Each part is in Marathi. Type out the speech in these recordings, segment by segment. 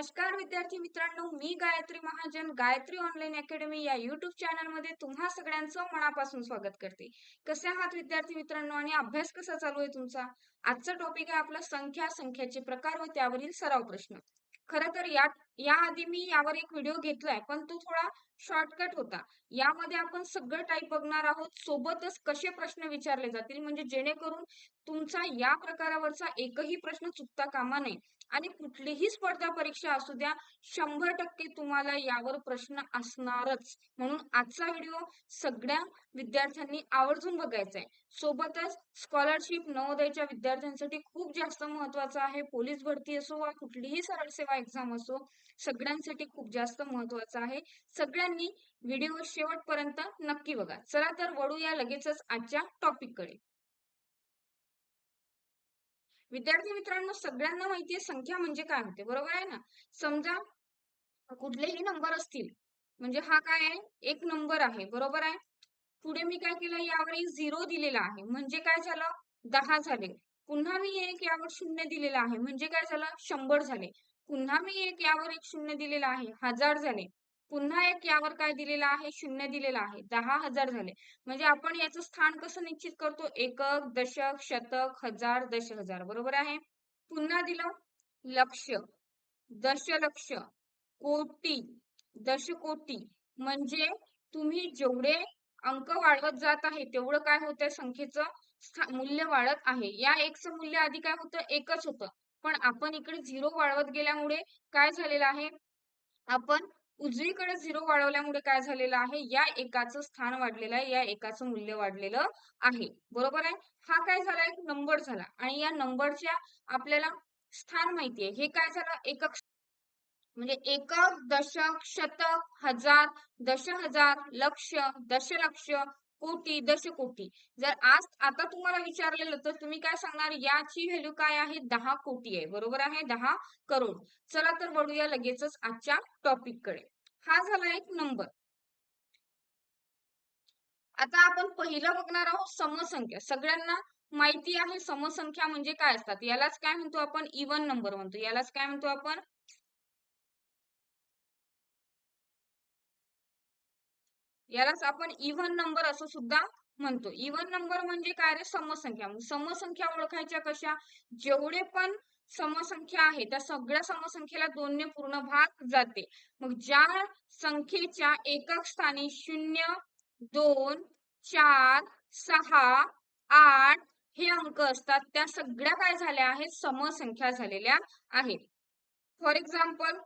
नमस्कार विद्यार्थी मित्रांनो मी गायत्री महाजन गायत्री ऑनलाईन अकॅडमी या युट्यूब चॅनलमध्ये तुम्हा सगळ्यांचं मनापासून स्वागत करते. कसे आहात विद्यार्थी मित्रांनो आणि अभ्यास कसा चालू आहे तुमचा? आजचा टॉपिक आहे आपला संख्या संख्याचे प्रकार व त्यावरील सराव प्रश्न. खर तर या याआधी मी यावर एक व्हिडिओ घेतलाय पण तो थोडा शॉर्टकट होता. यामध्ये आपण सगळं टाईप बघणार आहोत. सोबतच कसे प्रश्न विचारले जातील? म्हणजे जेणेकरून तुमचा या प्रकारावरचा एकही प्रश्न चुकता कामा नये. आणि कुठलीही स्पर्धा परीक्षा असू द्या शंभर टक्के तुम्हाला यावर प्रश्न असणारच. म्हणून आजचा व्हिडिओ सगळ्या विद्यार्थ्यांनी आवर्जून बघायचा आहे सोबतच स्कॉलरशिप नवोदयच्या विद्यार्थ्यांसाठी खूप जास्त महत्त्वाचा आहे. पोलीस भरती असो वा कुठलीही सरळ सेवा एक्झाम असो सगळ्यांसाठी खूप जास्त महत्त्वाचा आहे. सगळ्यांनी व्हिडिओ शेवटपर्यंत नक्की बघा. चला तर वळूया लगेचच आजच्या टॉपिककडे. विद्यार्थी मित्रांनो सगळ्यांना माहितीये संख्या म्हणजे काय होते. बरोबर आहे ना? समजा कुठलेही नंबर असतील म्हणजे हा काय आहे? एक नंबर आहे. बरोबर आहे? पुढे मी काय केलं? यावर एक झिरो दिलेला आहे. म्हणजे काय झालं? दहा झाले. पुन्हा मी एक यावर शून्य दिलेला आहे. म्हणजे काय झालं? शंभर झाले. पुन्हा मी एक यावर एक शून्य दिलेला आहे. हजार झाले. पुन्हा एक यावर काय दिलेला आहे? शून्य दिलेला आहे. दहा हजार झाले. म्हणजे आपण याचं स्थान कसं निश्चित करतो? एकक दशक शतक हजार दश हजार बरोबर आहे? पुन्हा दिलं. लक्ष. दशलक्ष. कोटी. दशकोटी. म्हणजे तुम्ही जेवढे अंक वाढवत जात आहे तेवढं काय होतंय? संख्येचं मूल्य वाढत आहे. या एकचं मूल्य आधी काय होतं? एकच होतं. पण आपण इकडे झिरो वाढवत गेल्यामुळे काय झालेलं आहे? आपण उजवीकडे झिरो वाढवल्यामुळे काय झालेलं आहे? या एकाचं स्थान वाढलेलं आहे या एकाचं मूल्य वाढलेलं आहे. बरोबर आहे? हा काय झाला? एक नंबर झाला. आणि या नंबरच्या आपल्याला स्थान माहिती आहे. हे काय झालं? एकक म्हणजे एकक दशक शतक हजार दश हजार लक्ष दशलक्ष कोटी दशकोटी. जर आज आता तुम्हाला विचारलेलं तर तुम्ही काय सांगणार? याची व्हॅल्यू काय आहे? दहा कोटी आहे. बरोबर आहे? दहा करोड. चला तर वळूया लगेचच आजच्या टॉपिककडे. हा झाला एक नंबर आता आपण पहिलं बघणार आहोत समसंख्या. सगळ्यांना माहिती आहे समसंख्या म्हणजे काय असतात? यालाच काय म्हणतो आपण? इवन नंबर म्हणतो. यालाच काय म्हणतो आपण? यालाच आपण इव्हन नंबर असं सुद्धा म्हणतो. इव्हन नंबर म्हणजे काय रे? समसंख्या. समसंख्या ओळखायच्या कशा? जेवढे पण समसंख्या आहे त्या सगळ्या समसंख्येला दोनने पूर्ण भाग जाते. मग ज्या संख्येच्या एकक स्थानी शून्य दोन चार सहा आठ हे अंक असतात त्या सगळ्या काय झाल्या आहेत? समसंख्या झालेल्या आहेत. फॉर एक्झाम्पल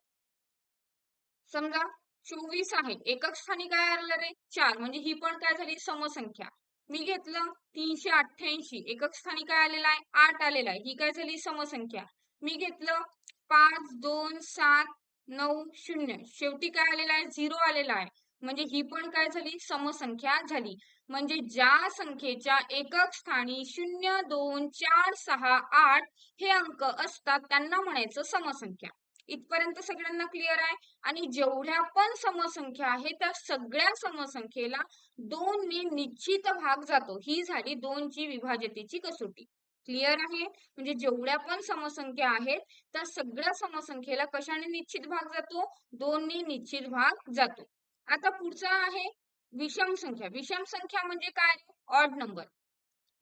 समजा चोवीस आहे. एकक स्थानी काय आलं रे? चार. म्हणजे ही पण काय झाली? समसंख्या. मी घेतलं तीनशे अठ्ठ्याऐंशी. एकक स्थानी काय आलेला आहे? आठ आलेला आहे. ही काय झाली? समसंख्या. मी घेतलं पाच दोन सात नऊ शून्य. शेवटी काय आलेला आहे? झिरो आलेला आहे. म्हणजे ही पण काय झाली? समसंख्या झाली. म्हणजे ज्या संख्येच्या एकक स्थानी शून्य दोन चार सहा आठ हे अंक असतात त्यांना म्हणायचं समसंख्या. इथपर्यंत सगळ्यांना क्लिअर आहे. आणि जेवढ्या पण समसंख्या आहे त्या सगळ्या समसंख्येला दोन ने निश्चित भाग जातो. ही झाली दोनची विभाजतेची कसोटी. क्लिअर आहे? म्हणजे जेवढ्या पण समसंख्या आहेत त्या सगळ्या समसंख्येला कशाने निश्चित भाग जातो? दोन ने निश्चित भाग जातो. आता पुढचा आहे विषम संख्या. विषम संख्या म्हणजे काय? ऑड नंबर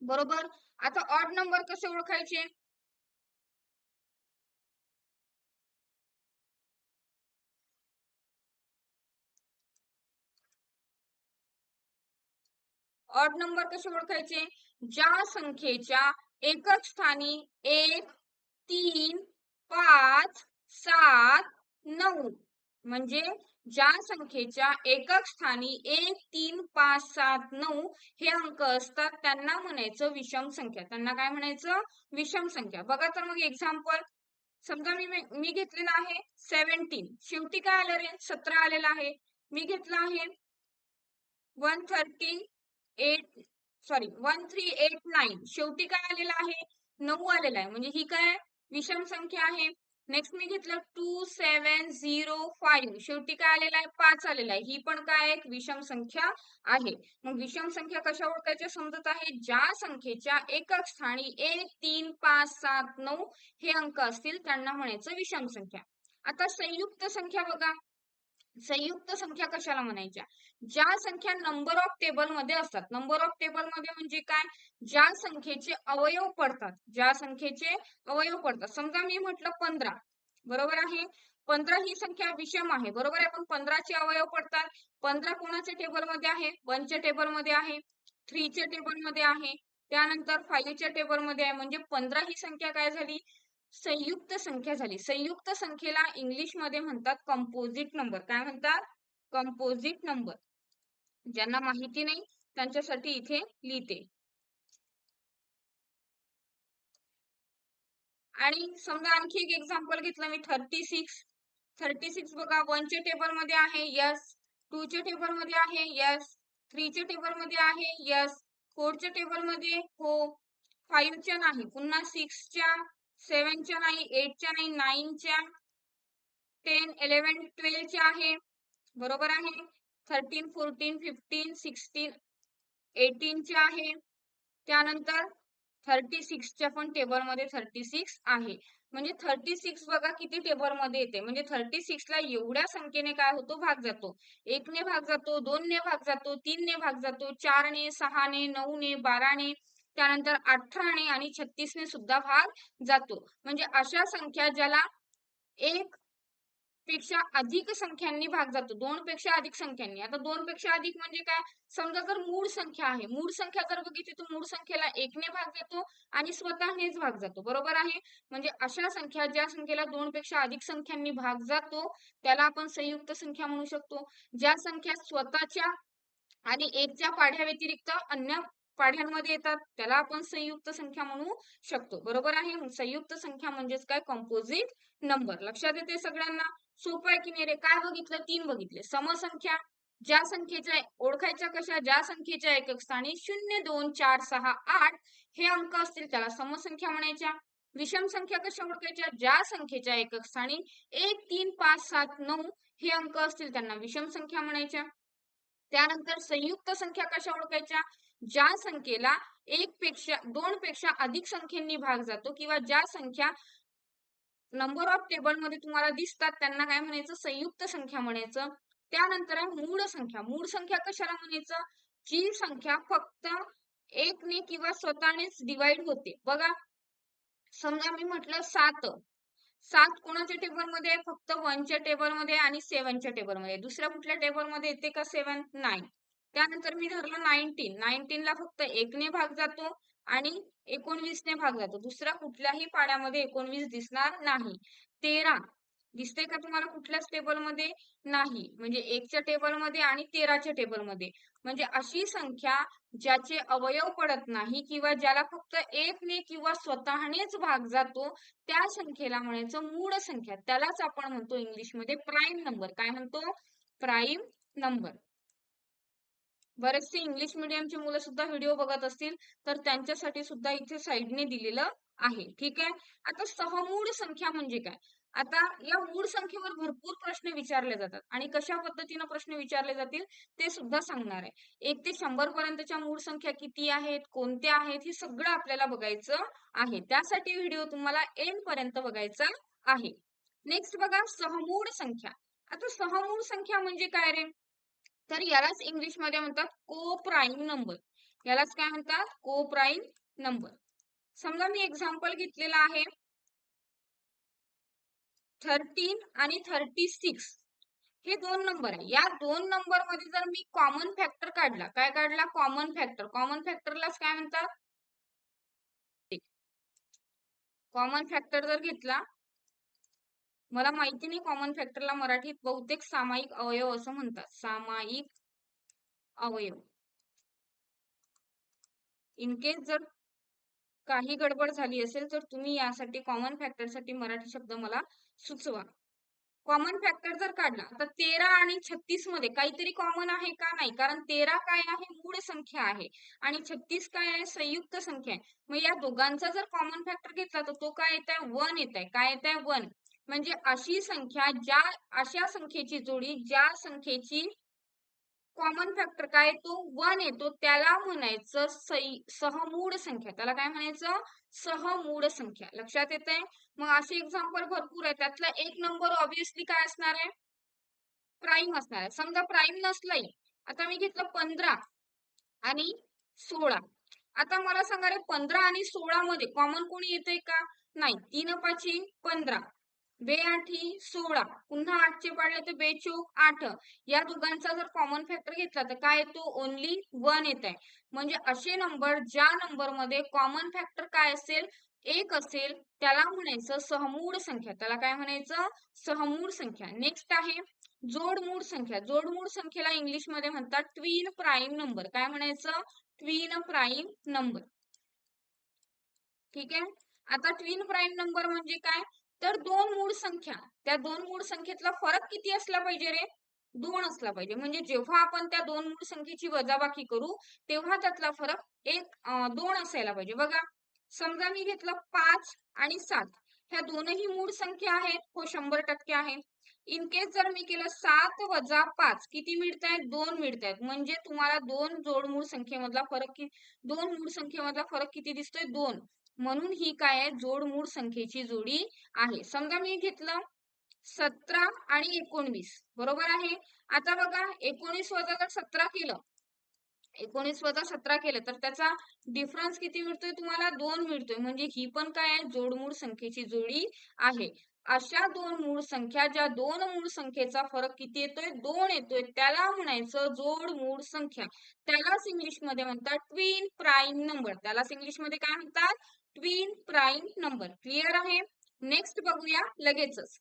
बरोबर? आता ऑड नंबर कसे ओळखायचे? ऑड नंबर कसे ओळखायचे? ज्या संख्येच्या एकच स्थानी एक तीन पाच सात नऊ. म्हणजे ज्या संख्येच्या एकक स्थानी एक तीन पाच सात नऊ हे अंक असतात त्यांना म्हणायचं विषम संख्या. त्यांना काय म्हणायचं? विषम संख्या. बघा तर मग एक्झाम्पल समजा मी मी घेतलेला आहे सेव्हन्टीन शेवटी काय आलं रे? सतरा आलेला आहे. मी घेतलं आहे one thirty eight sorry one three eight nine शेवटी काय आलेलं आहे? नऊ आलेला आहे. म्हणजे ही काय विषम संख्या आहे? नेक्स्ट मी घेतलं टू सेवन झिरो फाईव्ह शेवटी काय आलेला आहे? पाच आलेला आहे. ही पण काय एक विषम संख्या आहे. मग विषम संख्या कशा ओळखायच्या समजत आहे? ज्या संख्येच्या एकक स्थानी एक तीन पाच सात नऊ हे अंक असतील त्यांना म्हणायचं विषम संख्या. आता संयुक्त संख्या बघा. संयुक्त संख्या कशाला म्हणायच्या? ज्या संख्या नंबर ऑफ टेबलमध्ये असतात. नंबर ऑफ टेबलमध्ये म्हणजे काय? ज्या संख्येचे अवयव पडतात. ज्या संख्येचे अवयव पडतात. समजा मी म्हटलं पंधरा. बरोबर आहे? पंधरा ही संख्या विषम आहे. बरोबर आहे? पण पंधराचे अवयव पडतात. पंधरा कोणाच्या टेबलमध्ये आहे? वनच्या टेबलमध्ये आहे. थ्रीच्या टेबलमध्ये आहे. त्यानंतर फाईव्हच्या टेबलमध्ये आहे. म्हणजे पंधरा ही संख्या काय झाली? संयुक्त संख्या झाली. संयुक्त संख्येला इंग्लिशमध्ये म्हणतात कंपोजिट नंबर काय म्हणतात? कंपोजिट नंबर ज्यांना माहिती नाही त्यांच्यासाठी इथे लिहिते. आणि समजा आणखी एक एक्झाम्पल घेतलं मी थर्टी सिक्स थर्टी सिक्स बघा वनच्या टेबलमध्ये आहे यस टूच्या टेबलमध्ये आहे यस थ्रीच्या टेबलमध्ये आहे यस फोरच्या टेबलमध्ये हो. फाईव्हच्या नाही पुन्हा सिक्सच्या सेवनच्या नाही एटच्या नाही नाईनच्या टेन इलेव्हन ट्वेल्वच्या आहे. बरोबर आहे? थर्टीन फोर्टीन फिफ्टीन सिक्स्टीन एटीनच्या आहे. त्यानंतर थर्टी सिक्सच्या पण टेबलमध्ये थर्टी सिक्स आहे. म्हणजे थर्टी सिक्स बघा किती टेबलमध्ये येते. म्हणजे थर्टी सिक्सला एवढ्या संख्येने काय होतो? भाग जातो. एकने भाग जातो दोनने भाग जातो तीनने भाग जातो चारने सहाने नऊने बाराने त्यानंतर अठराने आणि छत्तीसने सुद्धा भाग जातो. म्हणजे अशा संख्या ज्याला एक पेक्षा अधिक संख्यांनी भाग जातो. दोन पेक्षा अधिक संख्यांनी. आता दोन पेक्षा अधिक म्हणजे काय? समजा जर मूळ संख्या आहे मूळ संख्या जर बघितली तर मूळ संख्येला एकने भाग जातो आणि स्वतःनेच भाग जातो. बरोबर आहे? म्हणजे अशा संख्या ज्या संख्येला दोन पेक्षा अधिक संख्यांनी भाग जातो त्याला आपण संयुक्त संख्या म्हणू शकतो. ज्या संख्या स्वतःच्या आणि एकच्या पाढ्या व्यतिरिक्त अन्य पाढ्यांमध्ये येतात त्याला आपण संयुक्त संख्या म्हणू शकतो. बरोबर आहे? संयुक्त संख्या म्हणजेच काय? कंपोजिट नंबर लक्षात येते सगळ्यांना? सोपं आहे की नाही रे? काय बघितलं? तीन बघितले. समसंख्या. ज्या संख्येच्या ओळखायच्या कशा? ज्या संख्येच्या एकक स्थानी शून्य दोन चार सहा आठ हे अंक असतील त्याला समसंख्या म्हणायच्या. विषम संख्या कशा ओळखायच्या? ज्या संख्येच्या एकक स्थानी एक तीन पाच सात नऊ हे अंक असतील त्यांना विषम संख्या म्हणायच्या. त्यानंतर संयुक्त संख्या कशा ओळखायच्या? ज्या संख्येला एक पेक्षा दोन पेक्षा अधिक संख्येनी भाग जातो किंवा ज्या संख्या नंबर ऑफ टेबलमध्ये तुम्हाला दिसतात त्यांना काय म्हणायचं? संयुक्त संख्या म्हणायचं. त्यानंतर आहे मूळ संख्या. मूळ संख्या कशाला म्हणायचं? जी संख्या फक्त एकने किंवा स्वतःनेच डिवाइड होते. बघा समजा मी म्हटलं सात. सात कोणाच्या टेबलमध्ये? फक्त वनच्या टेबलमध्ये आणि सेव्हनच्या टेबलमध्ये दुसऱ्या कुठल्या टेबलमध्ये येते का सेव्हन नाईन त्यानंतर मी धरलं नाईन्टीन ला फक्त एकने भाग जातो आणि एकोणवीसने भाग जातो. दुसऱ्या कुठल्याही पाड्यामध्ये एकोणवीस दिसणार नाही. तेरा. दिसते का तुम्हाला कुठल्याच टेबलमध्ये नाही. म्हणजे एकच्या टेबलमध्ये आणि तेराच्या टेबलमध्ये म्हणजे अशी संख्या ज्याचे अवयव पडत नाही किंवा ज्याला फक्त एकने किंवा स्वतःनेच भाग जातो त्या संख्येला म्हणायचं मूळ संख्या. त्यालाच आपण म्हणतो इंग्लिशमध्ये प्राईम नंबर काय म्हणतो? प्राईम नंबर बरेचसे इंग्लिश मिडियमचे मुलं सुद्धा व्हिडिओ बघत असतील तर त्यांच्यासाठी सुद्धा इथे साईडने दिलेलं आहे. ठीक आहे? आता सहमूळ संख्या म्हणजे काय? आता या मूळ संख्येवर भरपूर प्रश्न विचारले जातात आणि कशा पद्धतीने प्रश्न विचारले जातील ते सुद्धा सांगणार आहे. एक ते शंभर पर्यंतच्या मूळ संख्या किती आहेत कोणत्या आहेत हे सगळं आपल्याला बघायचं आहे. त्यासाठी व्हिडिओ तुम्हाला एंड पर्यंत बघायचा आहे. नेक्स्ट बघा सहमूळ संख्या. आता सहमूळ संख्या म्हणजे काय रे? तर यालाच इंग्लिशमध्ये म्हणतात को प्राईम नंबर. यालाच काय म्हणतात? को प्राईम नंबर. समजा मी एक्झाम्पल घेतलेला आहे. थर्टीन आणि थर्टी सिक्स हे दोन नंबर आहे. या दोन नंबरमध्ये जर मी कॉमन फॅक्टर काढला काय काढला? कॉमन फॅक्टर कॉमन फॅक्टरलाच काय म्हणतात? कॉमन फॅक्टर जर घेतला मला माहिती नाही कॉमन फॅक्टरला मराठीत बहुतेक सामायिक अवयव असं म्हणतात. सामायिक अवयव. इन केस जर काही गडबड झाली असेल तर तुम्ही यासाठी कॉमन फॅक्टरसाठी मराठी शब्द मला सुचवा. कॉमन फॅक्टर जर काढला तर तेरा आणि छत्तीसमध्ये काहीतरी कॉमन आहे का नाही? कारण तेरा काय आहे? मूळ संख्या आहे. आणि छत्तीस काय आहे? संयुक्त संख्या आहे. मग या दोघांचा जर कॉमन फॅक्टर घेतला तर तो काय येत आहे वन येत आहे काय येत आहे वन. म्हणजे अशी संख्या ज्या अशा संख्येची जोडी ज्या संख्येची कॉमन फॅक्टर काय येतो वन येतो. त्याला म्हणायचं सहमूळ संख्या. त्याला काय म्हणायचं? सहमूळ संख्या. लक्षात येत आहे मग असे एक्झाम्पल भरपूर आहे. त्यातला एक नंबर ऑब्विसली काय असणार आहे? प्राईम असणार आहे. समजा प्राईम नसलाही आता मी घेतलं पंधरा आणि सोळा. आता मला सांगा रे पंधरा आणि सोळा मध्ये कॉमन कोणी येते का? नाही. तीन पाची पंधरा. बे आठी सोळा. पुन्हा आठचे पाडले तर बेचोक आठ. या दोघांचा जर कॉमन फॅक्टर घेतला तर काय येतो? ओनली वन येत आहे. म्हणजे असे नंबर ज्या नंबरमध्ये कॉमन फॅक्टर काय असेल? एक असेल. त्याला म्हणायचं सहमूळ संख्या. त्याला काय म्हणायचं? सहमूळ संख्या. नेक्स्ट आहे जोडमूळ संख्या. जोडमूळ संख्येला इंग्लिशमध्ये म्हणतात ट्विन प्राईम नंबर काय म्हणायचं? ट्विन प्राईम नंबर ठीक आहे? आता ट्विन प्राईम नंबर म्हणजे काय? तर दोन मूळ संख्या त्या दोन मूळ संख्येतला फरक किती असला पाहिजे रे? दोन असला पाहिजे. म्हणजे जेव्हा आपण त्या दोन मूळ संख्येची वजाबाकी करू तेव्हा त्यातला फरक एक दोन असायला पाहिजे. बघा समजा मी घेतलं पाच आणि सात. ह्या दोनही मूळ संख्या आहेत हो शंभर टक्के आहे. इन केस जर मी केलं सात वजा पाच किती मिळत आहेत दोन मिळत आहेत म्हणजे तुम्हाला दोन जोड मूळ संख्येमधला फरक दोन मूळ संख्येमधला फरक किती दिसतोय? दोन. म्हणून ही काय आहे? जोड मूळ संख्येची जोडी आहे. समजा मी घेतलं सतरा आणि एकोणवीस. बरोबर आहे? आता बघा एकोणीस वजा जर सतरा केलं एकोणीस वजा सतरा केलं तर त्याचा डिफरन्स किती मिळतोय तुम्हाला? दोन मिळतोय. म्हणजे ही पण काय आहे? जोडमूळ संख्येची जोडी आहे. अशा दोन मूळ संख्या ज्या दोन मूळ संख्येचा फरक किती येतोय? दोन येतोय. त्याला म्हणायचं जोड मूळ संख्या. त्यालाच इंग्लिशमध्ये म्हणतात ट्विन प्राईम नंबर त्यालाच इंग्लिशमध्ये काय म्हणतात? ट्विन प्राईम नंबर क्लिअर आहे? नेक्स्ट बघूया लगेचच.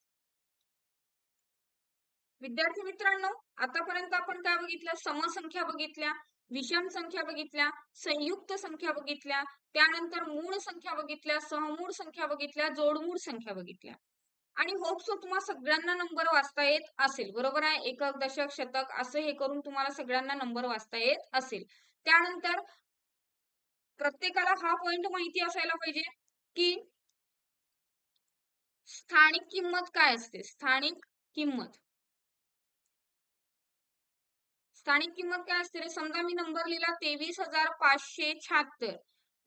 विद्यार्थी मित्रांनो आतापर्यंत आपण काय बघितलं? समसंख्या बघितल्या विषम संख्या बघितल्या संयुक्त संख्या बघितल्या त्यानंतर मूळ संख्या बघितल्या सहमूळ संख्या बघितल्या जोडमूळ संख्या बघितल्या. आणि होप सो तुम्हाला सगळ्यांना नंबर वाचता येत असेल. बरोबर आहे? एकक दशक शतक असं हे करून तुम्हाला सगळ्यांना नंबर वाचता येत असेल. त्यानंतर प्रत्येकाला हा पॉइंट माहिती असायला पाहिजे की स्थानिक किंमत काय असते? स्थानिक किंमत. स्थानिक किंमत काय असते रे? समजा मी नंबर लिहिला तेवीस हजार पाचशे शहात्तर.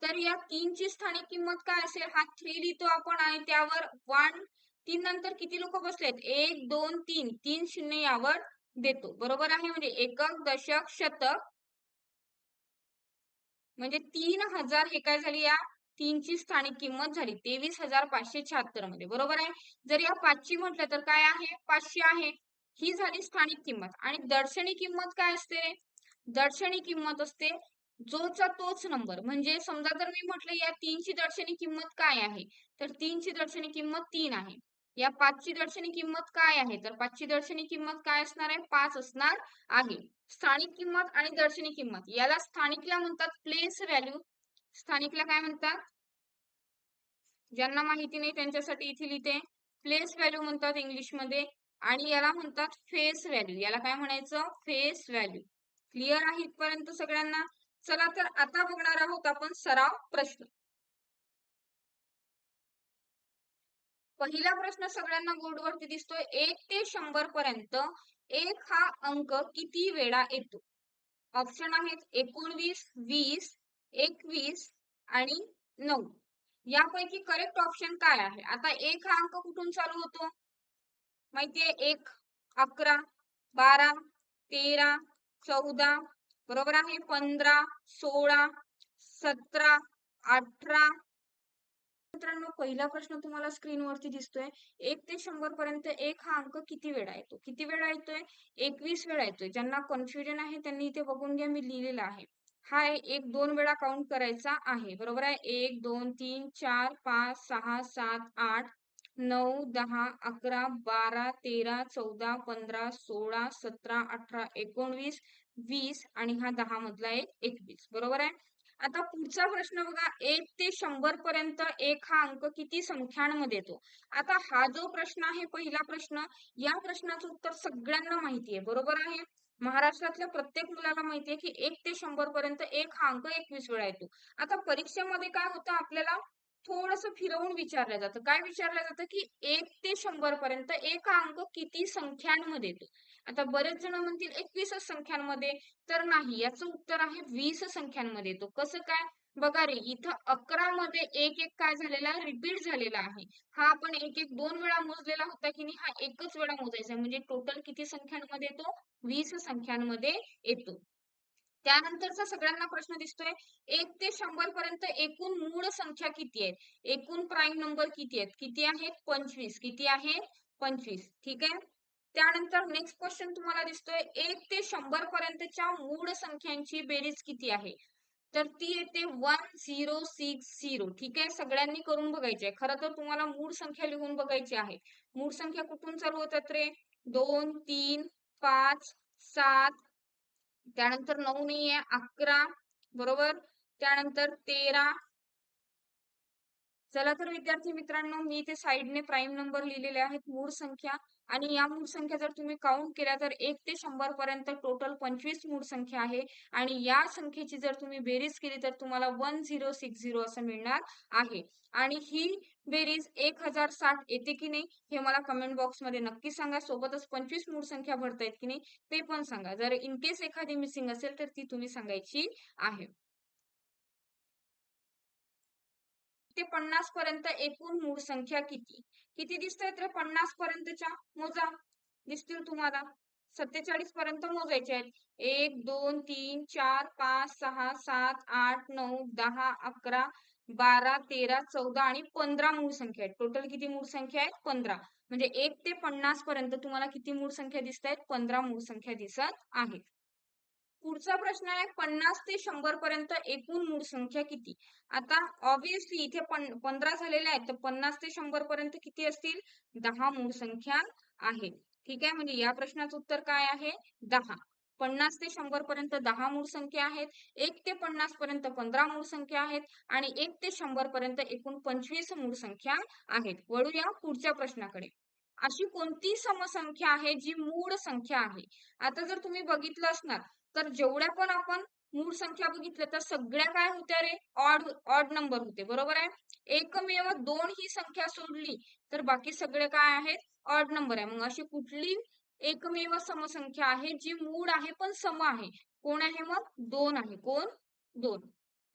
तर या तीनची स्थानिक किंमत काय असेल? हा थ्री लिहितो आपण आणि त्यावर वन तीन नंतर किती लोक बसलेत एक दोन तीन. तीन शून्य यावर देतो. बरोबर आहे? म्हणजे एकक दशक शतक. म्हणजे तीन हजार हे काय झाली? या तीनची स्थानिक किंमत झाली. तेवीस हजार पाचशे शहात्तरमध्ये. बरोबर आहे? जर या पाचशे म्हटलं तर काय आहे? पाचशे आहे. ही झाली स्थानिक किंमत. आणि दर्शनी किंमत काय असते? दर्शनी किंमत असते जोचा तोच नंबर. म्हणजे समजा जर मी म्हटलं या तीनची दर्शनी किंमत काय आहे? तर तीनची दर्शनी किंमत तीन आहे. या पाचची दर्शनी किंमत काय आहे? तर पाचची दर्शनी किंमत काय असणार आहे? पाच असणार आहे. स्थानिक किंमत आणि दर्शनी किंमत. याला स्थानिकला म्हणतात प्लेस व्हॅल्यू स्थानिकला काय म्हणतात? ज्यांना माहिती नाही त्यांच्यासाठी इथे लिहिते. प्लेस व्हॅल्यू म्हणतात इंग्लिशमध्ये आणि याला म्हणतात फेस व्हॅल्यू याला काय म्हणायचं? फेस व्हॅल्यू क्लिअर आहे इथपर्यंत सगळ्यांना? चला तर आता बघणार आहोत आपण सराव प्रश्न. पहिला प्रश्न सगळ्यांना बोर्ड वरती दिसतोय. एक ते शंभर पर्यंत एक हा अंक किती वेळा येतो? ऑप्शन आहेत एकोणवीस वीस एकवीस आणि नऊ. यापैकी करेक्ट ऑप्शन काय आहे? आता एक हा अंक कुठून चालू होतो? माहितीये? एक अकरा बारा तेरा चौदा बरोबर आहे? पंधरा सोळा सतरा अठरा मित्रांनो पहिला प्रश्न तुम्हाला स्क्रीनवरती दिसतोय. एक ते शंभर पर्यंत एक हा अंक किती वेळा येतो? किती वेळा येतोय? एकवीस वेळा येतोय. ज्यांना कन्फ्युजन आहे त्यांनी इथे बघून घ्या मी लिहिलेला आहे. हा एक दोन वेळा काउंट करायचा आहे. बरोबर आहे? एक दोन तीन चार पाच सहा सात आठ नऊ दहा अकरा बारा तेरा चौदा पंधरा सोळा सतरा अठरा एकोणवीस वीस आणि हा दहा मधला एक एकवीस. बरोबर आहे? आता पुढचा प्रश्न बघा एक ते शंभर पर्यंत एक हा अंक किती संख्यांमध्ये येतो? आता हा जो प्रश्न आहे पहिला प्रश्न या प्रश्नाचं उत्तर सगळ्यांना माहिती आहे बरोबर आहे? महाराष्ट्रातल्या प्रत्येक मुलाला माहिती आहे की एक ते शंभर पर्यंत एक हा अंक एकवीस वेळा येतो. आता परीक्षेमध्ये काय होतं आपल्याला? थोडस फिरवून विचारलं जातं. काय विचारलं जातं की एक ते शंभर पर्यंत एक अंक किती संख्यांमध्ये येतो? आता बरेच जण म्हणतील एकवीस संख्यांमध्ये. तर नाही याचं उत्तर आहे वीस संख्यांमध्ये. येतो कसं काय? बघा रे इथं अकरा मध्ये एक एक काय झालेला रिपीट झालेला आहे. हा आपण एक एक दोन वेळा मोजलेला होता की नाही? हा एकच वेळा मोजायचा आहे. म्हणजे टोटल किती संख्यांमध्ये येतो? वीस संख्यांमध्ये येतो. त्यानंतरचा सगळ्यांना प्रश्न दिसतोय एक ते शंभर पर्यंत एकूण मूळ संख्या किती आहेत? एकूण प्राईम नंबर किती आहेत? किती आहेत? पंचवीस. किती आहेत पंचवीस. ठीक आहे? त्यानंतर नेक्स्ट क्वेश्चन तुम्हाला दिसतोय एक ते शंभर पर्यंतच्या मूळ संख्यांची बेरीज किती आहे? तर ती येते वन झिरो सिक्स झिरो ठीक आहे? सगळ्यांनी करून बघायची आहे खरं तर तुम्हाला मूळ संख्या लिहून बघायची आहे. मूळ संख्या कुठून चालू होतात रे? दोन तीन पाच सात त्यानंतर नऊ नाही आहे अकरा बरोबर? त्यानंतर तेरा. चला तर विद्यार्थी मित्रांनो मी इथे साईडने प्राईम नंबर लिहिलेले आहेत मूळ संख्या. आणि या मूळ संख्या जर तुम्ही काउंट केल्या तर एक ते शंभर पर्यंत टोटल पंचवीस मूळ संख्या आहे. आणि या संख्येची जर तुम्ही बेरीज केली तर तुम्हाला वन झिरो सिक्स झिरो असं मिळणार आहे. आणि ही बेरीज एक हजार साठ येते की नाही हे मला कमेंट बॉक्समध्ये नक्की सांगा. सोबतच पंचवीस मूळ संख्या भरता येत की नाही ते पण सांगा. जर इन केस एखादी मिसिंग असेल तर ती तुम्ही सांगायची आहे. ते पन्नास पर्यंत एकूण मूळ संख्या किती? किती दिसतंय तर पन्नास पर्यंतच्या मोजा. दिसतील तुम्हाला. सत्तेचाळीस पर्यंत मोजायचे आहेत. एक दोन तीन चार पाच सहा सात आठ नऊ दहा अकरा बारा तेरा चौदा आणि पंधरा मूळ संख्या आहेत. टोटल किती मूळ संख्या आहेत? पंधरा. म्हणजे एक ते पन्नास पर्यंत तुम्हाला किती मूळ संख्या दिसत आहेत पंधरा मूळ संख्या दिसत आहेत. पुढचा प्रश्न आहे पन्नास ते शंभर पर्यंत एकूण मूळ संख्या किती? आता ऑब्विसली इथे पंधरा झालेल्या आहेत तर पन्नास ते शंभर पर्यंत किती असतील? दहा मूळ संख्या आहे. ठीक आहे? म्हणजे या प्रश्नाचं उत्तर काय आहे? दहा. पन्नास ते शंभर पर्यंत दहा मूळ संख्या आहेत एक ते पन्नास पर्यंत पंधरा मूळ संख्या आहेत आणि एक ते शंभर पर्यंत एकूण पंचवीस मूळ संख्या आहेत. वळूया पुढच्या प्रश्नाकडे. अशी कोणती समसंख्या आहे जी मूळ संख्या आहे? आता जर तुम्ही बघितलं असणार तर जेवढ्या पण आपण मूळ संख्या बघितल्या तर सगळ्या काय होत्या रे? ऑड ऑड नंबर होते. बरोबर आहे? एकमेव दोन ही संख्या सोडली तर बाकी सगळे काय आहेत? ऑड नंबर आहे. मग अशी कुठली एकमेव समसंख्या आहे जी मूळ आहे पण सम आहे? कोण आहे मग? दोन आहे. कोण? दोन.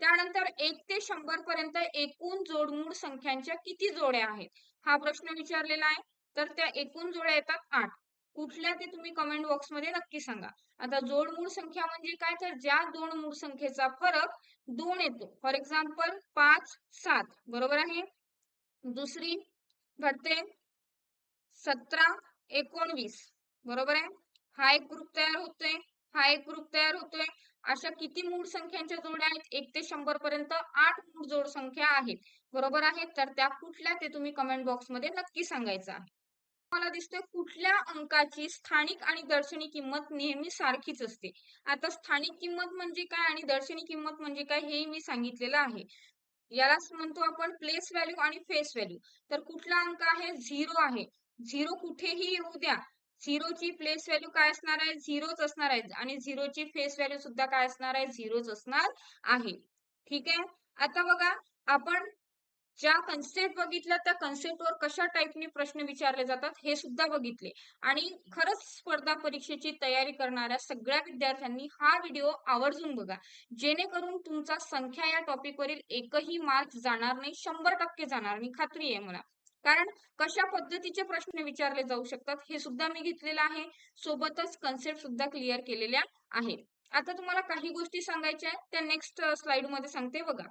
त्यानंतर एक ते शंभर पर्यंत एकूण जोडमूळ संख्यांच्या किती जोड्या आहेत? हा प्रश्न विचारलेला आहे. तर त्या एकूण जोड्या येतात आठ. कुठल्या ते तुम्ही कमेंट बॉक्समध्ये नक्की सांगा. आता जोड मूळ संख्या म्हणजे काय? तर ज्या दोन मूळ संख्येचा फरक दोन येतो. फॉर एक्झाम्पल पाच सात. बरोबर आहे? दुसरी घडते सतरा एकोणवीस. बरोबर आहे? हा एक ग्रुप तयार होतोय. हा एक ग्रुप तयार होतोय. अशा किती मूळ संख्यांच्या जोड्या आहेत? एक ते शंभर पर्यंत आठ मूळ जोड संख्या आहेत. बरोबर आहे? तर त्या कुठल्या ते तुम्ही कमेंट बॉक्समध्ये नक्की सांगायचं आहे. मला दिसतोय कुठल्या अंकाची स्थानिक आणि दर्शनी किंमत नेहमी सारखीच असते. आता स्थानिक किंमत म्हणजे काय आणि दर्शनी किंमत म्हणजे काय हे मी सांगितलेलं आहे. यालाच म्हणतो आपण प्लेस व्हॅल्यू आणि फेस व्हॅल्यू तर कुठला अंक आहे? झिरो आहे. झिरो कुठेही येऊ द्या. झिरोची प्लेस व्हॅल्यू काय असणार आहे? झिरोच असणार आहे. आणि झिरोची फेस व्हॅल्यू सुद्धा काय असणार आहे? झिरोच असणार आहे. ठीक आहे? आता बघा आपण ज्या कन्सेप्ट बघितल्या त्या कन्सेप्टवर कशा टाईपने प्रश्न विचारले जातात हे सुद्धा बघितले. आणि खरंच स्पर्धा परीक्षेची तयारी करणाऱ्या सगळ्या विद्यार्थ्यांनी हा व्हिडिओ आवर्जून बघा. जेणेकरून तुमचा संख्या या टॉपिकवरील एकही मार्क जाणार नाही शंभर टक्के जाणार. मी खात्री आहे मला. कारण कशा पद्धतीचे प्रश्न विचारले जाऊ शकतात हे सुद्धा मी घेतलेलं आहे. सोबतच कन्सेप्ट सुद्धा क्लिअर केलेल्या आहेत. आता तुम्हाला काही गोष्टी सांगायच्या आहेत त्या नेक्स्ट स्लाइडमध्ये सांगते बघा.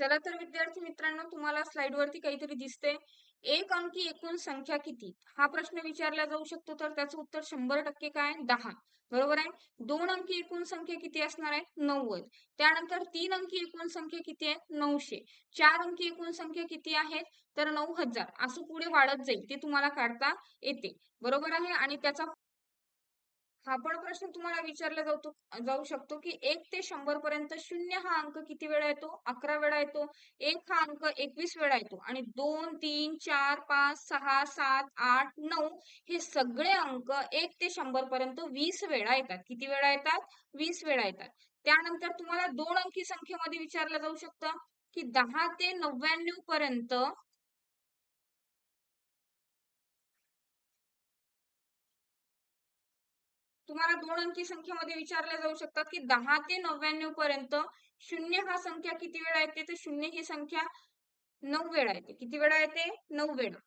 चला तर विद्यार्थी मित्रांनो तुम्हाला स्लाइड वरती काहीतरी दिसते एक अंकी एकूण संख्या किती? हा प्रश्न विचारला जाऊ शकतो तर त्याचं उत्तर शंभर टक्के काय? दहा. बरोबर आहे? दोन अंकी एकूण संख्या किती असणार आहे? नव्वद. त्यानंतर तीन अंकी एकूण संख्या किती आहे? नऊशे. चार अंकी एकूण संख्या किती आहेत? तर नऊ हजार. असं पुढे वाढत जाईल ते तुम्हाला काढता येते. बरोबर आहे? आणि त्याचा हा पण प्रश्न तुम्हाला विचारला जातो जाऊ शकतो की एक ते शंभर पर्यंत शून्य हा अंक किती वेळा येतो? अकरा वेळा येतो. एक हा अंक एकवीस वेळा येतो. आणि दोन तीन चार पाच सहा सात आठ नऊ हे सगळे अंक एक ते शंभर पर्यंत वीस वेळा येतात. किती वेळा येतात? वीस वेळा येतात. त्यानंतर तुम्हाला दोन अंकी संख्येमध्ये विचारलं जाऊ शकतं की दहा ते नव्याण्णव पर्यंत तुम्हाला दोन अंकी संख्येमध्ये विचारल्या जाऊ शकतात की दहा ते नव्याण्णव पर्यंत शून्य हा संख्या किती वेळा येते? तर शून्य ही संख्या नऊ वेळा येते. किती वेळा येते? नऊ वेळा.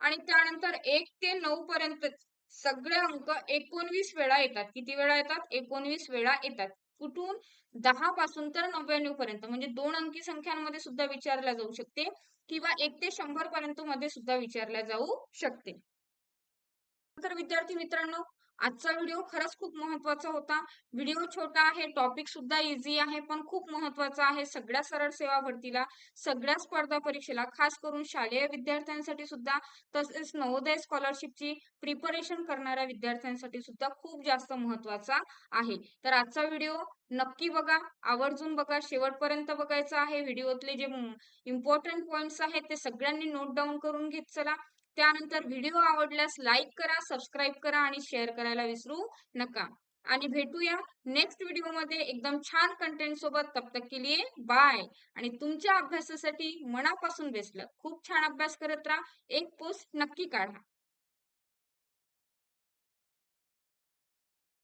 आणि त्यानंतर एक ते नऊ पर्यंत सगळे अंक एकोणवीस वेळा येतात. किती वेळा येतात? एकोणवीस वेळा येतात. कुठून? दहा पासून तर नव्याण्णव पर्यंत. म्हणजे दोन अंकी संख्यांमध्ये सुद्धा विचारल्या जाऊ शकते किंवा एक ते शंभर पर्यंत मध्ये सुद्धा विचारल्या जाऊ शकते. तर विद्यार्थी मित्रांनो आजचा व्हिडिओ खरंच खूप महत्त्वाचा होता. व्हिडिओ छोटा आहे टॉपिक सुद्धा इझी आहे पण खूप महत्त्वाचा आहे सगळ्या सरळ सेवा भरतीला सगळ्या स्पर्धा परीक्षेला खास करून शालेय विद्यार्थ्यांसाठी सुद्धा तसेच नवोदय स्कॉलरशिपची प्रिपरेशन करणाऱ्या विद्यार्थ्यांसाठी सुद्धा खूप जास्त महत्त्वाचा आहे. तर आजचा व्हिडिओ नक्की बघा आवर्जून बघा शेवटपर्यंत बघायचा आहे. व्हिडिओतले जे इम्पॉर्टंट पॉइंट्स आहेत ते सगळ्यांनी नोट डाऊन करून घेत चला. त्यानंतर व्हिडिओ आवडल्यास लाईक करा सबस्क्राईब करा आणि शेअर करायला विसरू नका. आणि भेटूया नेक्स्ट व्हिडिओमध्ये. एकदम छान कंटेंट सोबत तब तक के लिए बाय आणि तुमच्या अभ्यासासाठी मनापासून बेसलं खूप छान अभ्यास करत राहा. एक पोस्ट नक्की काढा.